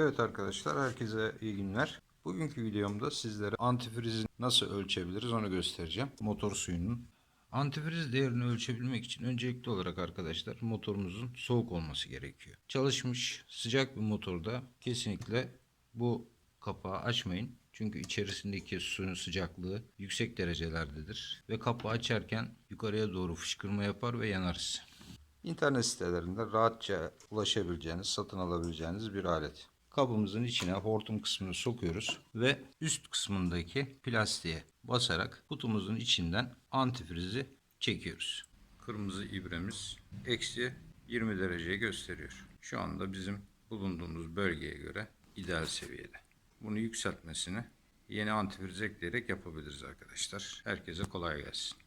Evet arkadaşlar herkese iyi günler. Bugünkü videomda sizlere antifrizi nasıl ölçebiliriz onu göstereceğim. Motor suyunun. Antifriz değerini ölçebilmek için öncelikli olarak arkadaşlar motorunuzun soğuk olması gerekiyor. Çalışmış sıcak bir motorda kesinlikle bu kapağı açmayın. Çünkü içerisindeki suyun sıcaklığı yüksek derecelerdedir. Ve kapağı açarken yukarıya doğru fışkırma yapar ve yanarız. İnternet sitelerinde rahatça ulaşabileceğiniz, satın alabileceğiniz bir alet. Kabımızın içine hortum kısmını sokuyoruz ve üst kısmındaki plastiğe basarak kutumuzun içinden antifrizi çekiyoruz. Kırmızı ibremiz eksi 20 dereceyi gösteriyor. Şu anda bizim bulunduğumuz bölgeye göre ideal seviyede. Bunu yükseltmesini yeni antifriz ekleyerek yapabiliriz arkadaşlar. Herkese kolay gelsin.